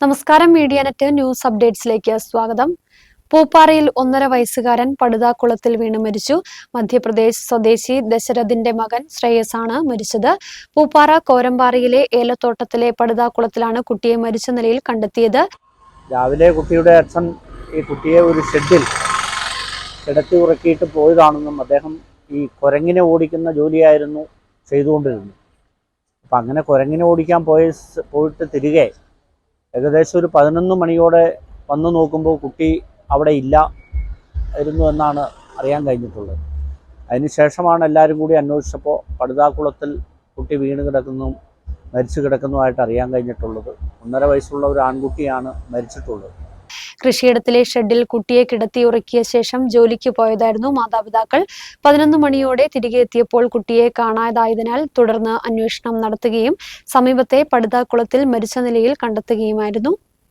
നമസ്കാരം media net news അപ്ഡേറ്റ്സിലേക്ക് സ്വാഗതം. പൂപ്പാറയിൽ ഒന്നര വയസ്സുകാരൻ പടുതാക്കുളത്തിൽ വീണ് മരിച്ചു. മധ്യപ്രദേശ് സ്വദേശി ദശരഥിന്റെ മകൻ ശ്രേയസ് ആണ് മരിച്ചത്. പൂപ്പാറ കോരമ്പാറയിലെ ഏലത്തോട്ടത്തിലെ പടുതാക്കുളത്തിലാണ് കുട്ടിയെ മരിച്ച നിലയിൽ കണ്ടെത്തിയത്. രാവിലെ കുട്ടിയുടെ അച്ഛൻ ഈ കുട്ടിയെ ഒരു ഷെഡിൽ കിടത്തി ഉറക്കിയിട്ട് പോയതാണെന്നും അദ്ദേഹം ഈ കുരങ്ങിനെ ഓടിക്കുന്ന ജോലിയായിരുന്നു ചെയ്തുകൊണ്ടിരുന്നത്. അപ്പം അങ്ങനെ കുരങ്ങിനെ ഓടിക്കാൻ പോയി പോയിട്ട് തിരികെ ഏകദേശം ഒരു പതിനൊന്ന് മണിയോടെ വന്നു നോക്കുമ്പോൾ കുട്ടി അവിടെ ഇല്ല ആയിരുന്നു എന്നാണ് അറിയാൻ കഴിഞ്ഞിട്ടുള്ളത്. അതിനുശേഷമാണ് എല്ലാവരും കൂടി അന്വേഷിച്ചപ്പോൾ പടുതാക്കുളത്തിൽ കുട്ടി വീണ് കിടക്കുന്നതും മരിച്ചു കിടക്കുന്നതുമായിട്ട് അറിയാൻ കഴിഞ്ഞിട്ടുള്ളത്. ഒന്നര വയസ്സുള്ള ഒരു ആൺകുട്ടിയാണ് മരിച്ചിട്ടുള്ളത്. കൃഷിയിടത്തിലെ ഷെഡിൽ കുട്ടിയെ കിടത്തി ഉറക്കിയ ശേഷം ജോലിക്ക് പോയതായിരുന്നു മാതാപിതാക്കൾ. പതിനൊന്ന് മണിയോടെ തിരികെ എത്തിയപ്പോൾ കുട്ടിയെ കാണാതായതിനാൽ തുടർന്ന് അന്വേഷണം നടത്തുകയും സമീപത്തെ പടുതാക്കുളത്തിൽ മരിച്ച നിലയിൽ കണ്ടെത്തുകയുമായിരുന്നു.